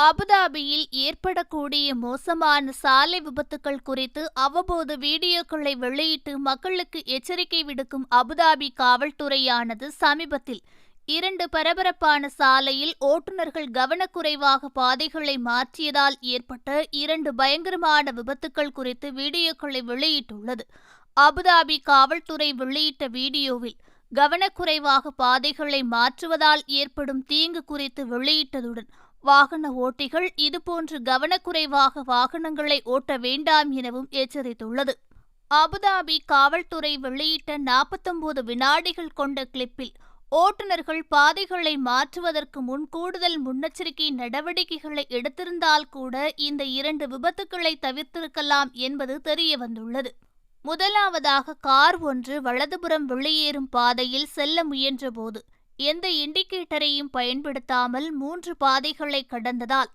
அபுதாபியில் ஏற்படக்கூடிய மோசமான சாலை விபத்துகள் குறித்து அவ்வப்போது வீடியோக்களை வெளியிட்டு மக்களுக்கு எச்சரிக்கை விடுக்கும் அபுதாபி காவல்துறையானது சமீபத்தில் இரண்டு பரபரப்பான சாலையில் ஓட்டுநர்கள் கவனக்குறைவாக பாதைகளை மாற்றியதால் ஏற்பட்ட இரண்டு பயங்கரமான விபத்துக்கள் குறித்து வீடியோக்களை வெளியிட்டுள்ளது. அபுதாபி காவல்துறை வெளியிட்ட வீடியோவில் கவனக்குறைவாக பாதைகளை மாற்றுவதால் ஏற்படும் தீங்கு குறித்து வெளியிட்டதுடன் வாகன ஓட்டிகள் இதுபோன்று கவனக்குறைவாக வாகனங்களை ஓட்ட வேண்டாம் எனவும் எச்சரித்துள்ளது. அபுதாபி காவல்துறை வெளியிட்ட நாற்பத்தொன்பது வினாடிகள் கொண்ட கிளிப்பில் ஓட்டுநர்கள் பாதைகளை மாற்றுவதற்கு முன் கூடுதல் முன்னெச்சரிக்கை நடவடிக்கைகளை எடுத்திருந்தால் கூட இந்த இரண்டு விபத்துக்களை தவிர்த்திருக்கலாம் என்பது தெரியவந்துள்ளது முதலாவதாக கார் ஒன்று வலதுபுறம் வெளியேறும் பாதையில் செல்ல முயன்றபோது எந்த இண்டிகேட்டரையும் பயன்படுத்தாமல் மூன்று பாதைகளை கடந்ததால்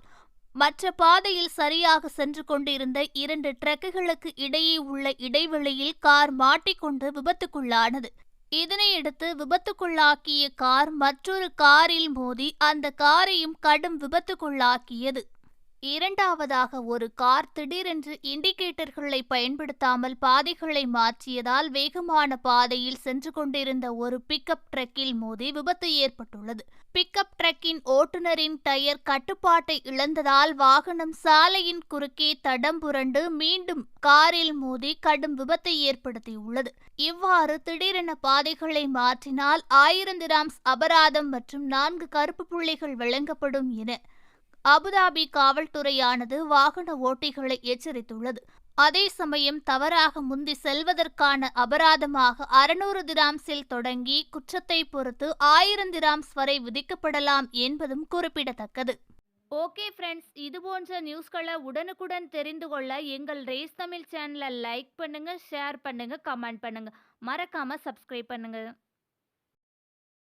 மற்ற பாதையில் சரியாக சென்று கொண்டிருந்த இரண்டு ட்ரக்குகளுக்கு இடையே உள்ள இடைவெளியில் கார் மாட்டிக்கொண்டு விபத்துக்குள்ளானது. இதனையடுத்து விபத்துக்குள்ளாக்கிய கார் மற்றொரு காரில் மோதி அந்த காரையும் கடும் விபத்துக்குள்ளாக்கியது. இரண்டாவதாக ஒரு கார் திடீரென்று இண்டிகேட்டர்களை பயன்படுத்தாமல் பாதைகளை மாற்றியதால் வேகமான பாதையில் சென்று கொண்டிருந்த ஒரு பிக்கப் ட்ரக்கில் மோதி விபத்து ஏற்பட்டுள்ளது. பிக்கப் ட்ரக்கின் ஓட்டுநரின் டயர் கட்டுப்பாட்டை இழந்ததால் வாகனம் சாலையின் குறுக்கே தடம் புரண்டு மீண்டும் காரில் மோதி கடும் விபத்தை ஏற்படுத்தியுள்ளது. இவ்வாறு திடீரென பாதைகளை மாற்றினால் ஆயிரம் திராம்ஸ் அபராதம் மற்றும் நான்கு கருப்பு புள்ளிகள் வழங்கப்படும் என அபுதாபி காவல்துறையானது வாகன ஓட்டிகளை எச்சரித்துள்ளது. அதே சமயம் தவறாக முந்தி செல்வதற்கான அபராதமாக அறுநூறு திராம்ஸில் தொடங்கி குற்றத்தை பொறுத்து ஆயிரம் திராம்ஸ் வரை விதிக்கப்படலாம் என்பதும் குறிப்பிடத்தக்கது. ஓகே ஃப்ரெண்ட்ஸ் இது போன்ற நியூஸ்களை உடனுக்குடன் தெரிந்து கொள்ள எங்கள் ரேஸ் தமிழ் சேனலை லைக் பண்ணுங்க ஷேர் பண்ணுங்க கமெண்ட் பண்ணுங்க. மறக்காம சப்ஸ்கிரைப் பண்ணுங்க.